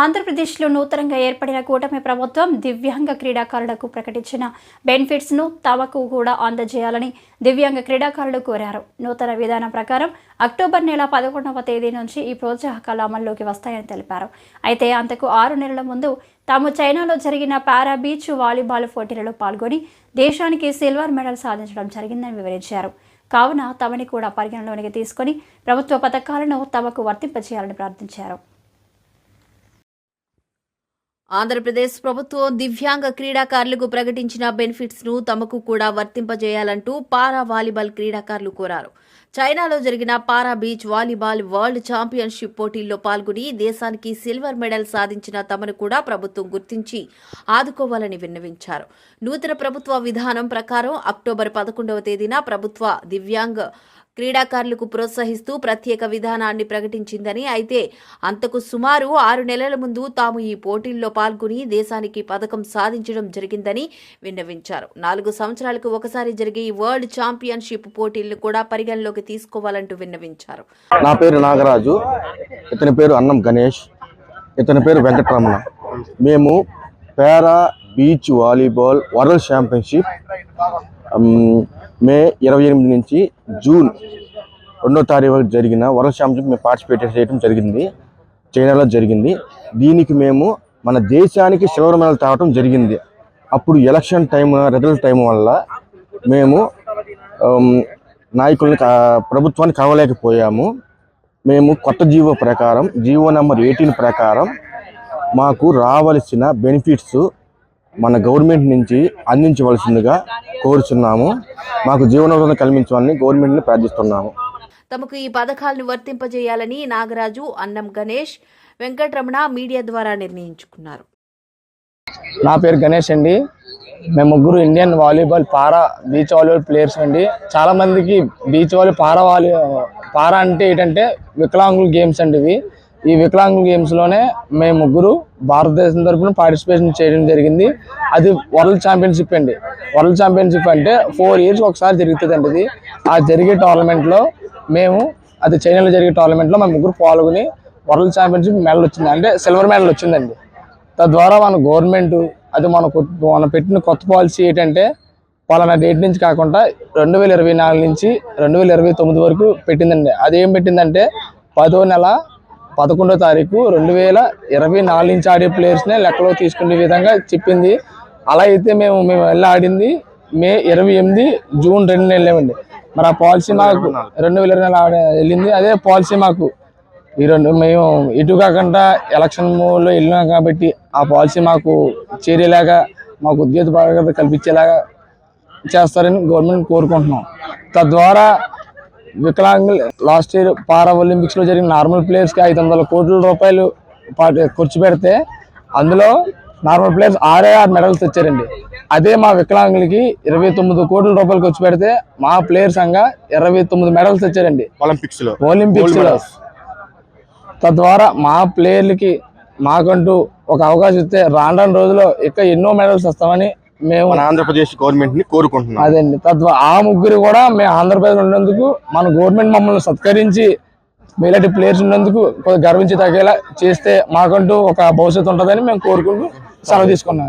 ఆంధ్రప్రదేశ్లో నూతనంగా ఏర్పడిన కూటమి ప్రభుత్వం దివ్యాంగ క్రీడాకారులకు ప్రకటించిన బెనిఫిట్స్ను తమకు కూడా అందజేయాలని దివ్యాంగ క్రీడాకారులు కోరారు. నూతన విధానం ప్రకారం అక్టోబర్ నెల పదకొండవ తేదీ నుంచి ఈ ప్రోత్సాహకాలు అమల్లోకి వస్తాయని తెలిపారు. అయితే అంతకు ఆరు నెలల ముందు తాము చైనాలో జరిగిన పారా బీచ్ వాలీబాల్ పోటీలలో పాల్గొని దేశానికి సిల్వర్ మెడల్ సాధించడం జరిగిందని వివరించారు. కావున తమని కూడా పరిగణలోనికి తీసుకొని ప్రభుత్వ పథకాలను తమకు వర్తింపజేయాలని ప్రార్థించారు. ఆంధ్రప్రదేశ్ ప్రభుత్వం దివ్యాంగ క్రీడాకారులకు ప్రకటించిన బెనిఫిట్స్ను తమకు కూడా వర్తింపజేయాలంటూ పారా వాలీబాల్ క్రీడాకారులు కోరారు. చైనాలో జరిగిన para beach volleyball world championship పోటీల్లో పాల్గొని దేశానికి సిల్వర్ మెడల్ సాధించిన తమను కూడా ప్రభుత్వం గుర్తించి ఆదుకోవాలని విన్నవించారు. నూతన ప్రభుత్వ విధానం ప్రకారం అక్టోబర్ పదకొండవ తేదీన ప్రభుత్వ దివ్యాంగ క్రీడాకారులకు ప్రోత్సహిస్తూ ప్రత్యేక విధానాన్ని ప్రకటించిందని అయితే అంతకు సుమారు ఆరు నెలల ముందు తాము ఈ పోటీల్లో పాల్గొని దేశానికి పథకం సాధించడం జరిగిందని విన్నవించారు. నాలుగు సంవత్సరాలకు ఒకసారి జరిగే ఈ వరల్డ్ ఛాంపియన్షిప్ పోటీలను కూడా పరిగణలోకి తీసుకోవాలంటూ విన్నవించారు. నా పేరు నాగరాజు ఇతని పేరు అన్నం గణేష్ ఇతని పేరు వెంకటరమణ. మేము para beach volleyball world championship May ఇరవై ఎనిమిది నుంచి జూన్ రెండో తారీఖు వరకు జరిగిన వరల్డ్ ఛాంపియన్షిప్ మేము పార్టిసిపేట్ చేయడం జరిగింది చైనాలో జరిగింది. దీనికి మేము మన దేశానికి సిల్వర్ మెడల్ తాగటం జరిగింది. అప్పుడు ఎలక్షన్ టైం రిజల్ట్ టైం వల్ల మేము ఉమ్, నాయకుల్ని కా- ప్రభుత్వాన్ని కలవలేకపోయాము. మేము కొత్త జీవో ప్రకారం జీవో నెంబర్ ఎయిటీన్ ప్రకారం మాకు రావలసిన బెనిఫిట్స్ మన గవర్నమెంట్ నుంచి అందించవలసిందిగా కోరుచున్నాము. మాకు జీవనోపాధిని కల్పించాలని గవర్నమెంట్ని ప్రార్థిస్తున్నాము. తమకు ఈ పథకాలను వర్తింపజేయాలని నాగరాజు అన్నం గణేష్ వెంకటరమణ మీడియా ద్వారా నిర్ణయించుకున్నారు. నా పేరు గణేష్ అండి. మేము ముగ్గురు Indian volleyball para beach volleyball players అండి. చాలా మందికి beach volley para volley para అంటే ఏంటంటే వికలాంగుల గేమ్స్ అండి ఇవి. ఈ వికలాంగ్ గేమ్స్లోనే మేము ముగ్గురు భారతదేశం తరపున పార్టిసిపేషన్ చేయడం జరిగింది. అది వరల్డ్ ఛాంపియన్షిప్ అండి. వరల్డ్ ఛాంపియన్షిప్ అంటే ఫోర్ ఇయర్స్ ఒకసారి జరుగుతుందండి ఇది. ఆ జరిగే టోర్నమెంట్లో మేము అది చైనాలో జరిగే టోర్నమెంట్లో మా ముగ్గురు పాల్గొని వరల్డ్ ఛాంపియన్షిప్ మెడల్ వచ్చింది. అంటే సిల్వర్ మెడల్ వచ్చిందండి. తద్వారా మన గవర్నమెంట్ అది మన కొత్త- మన పెట్టిన కొత్త పాలసీ ఏంటంటే పలానా డేట్ నుంచి కాకుండా రెండు వేల ఇరవై నాలుగు నుంచి రెండు వేల ఇరవై తొమ్మిది వరకు పెట్టిందండి. అదేం పెట్టిందంటే పదో నెల పదకొండో తారీఖు రెండు వేల ఇరవై నాలుగు నుంచి ఆడే ప్లేయర్స్నే లెక్కలో తీసుకునే విధంగా చెప్పింది. అలా అయితే మేము మేము వెళ్ళి ఆడింది? మే ఇరవై ఎనిమిది జూన్ రెండు వెళ్ళామండి. మరి ఆ పాలసీ మాకు రెండు వేల ఇరవై నాలుగు ఆడ- వెళ్ళింది. అదే పాలసీ మాకు. ఈ రెండు మేము ఇటు కాకుండా ఎలక్షన్లో వెళ్ళినాం కాబట్టి ఆ పాలసీ మాకు చేరేలాగా మాకు ఉద్యోగ కల్పించేలాగా చేస్తారని గవర్నమెంట్ కోరుకుంటున్నాం. తద్వారా వికలాంగులు. లాస్ట్ ఇయర్ పారా ఒలింపిక్స్లో జరిగిన నార్మల్ ప్లేయర్స్కి ఐదు వందల కోట్ల రూపాయలు ఖర్చు పెడితే అందులో నార్మల్ ప్లేయర్స్ ఆరే ఆరు మెడల్స్ తెచ్చారండి. అదే మా వికలాంగులకి ఇరవై తొమ్మిది కోట్ల రూపాయలు ఖర్చు పెడితే మా ప్లేయర్స్ అంగా ఇరవై తొమ్మిది మెడల్స్ తెచ్చారండి. ఒలింపిక్స్లో ఒలింపిక్స్లో తద్వారా మా ప్లేయర్లకి మాకంటూ ఒక అవకాశం ఇస్తే రాను రాను రోజుల్లో ఇంకా ఎన్నో మెడల్స్ వస్తామని మేము మన ఆంధ్రప్రదేశ్ గవర్నమెంట్ని కోరుకుంటున్నాం. అదండి. తద్వారా ఆ ముగ్గురు కూడా మేము ఆంధ్రప్రదేశ్ ఉన్నందుకు మన గవర్నమెంట్ మమ్మల్ని సత్కరించి మీలాంటి ప్లేయర్స్ ఉన్నందుకు కొద్దిగా గర్వించి తగ్గేలా చేస్తే మాకంటూ ఒక భవిష్యత్తు ఉంటుందని మేము కోరుకుంటూ సెలవు తీసుకున్నాం.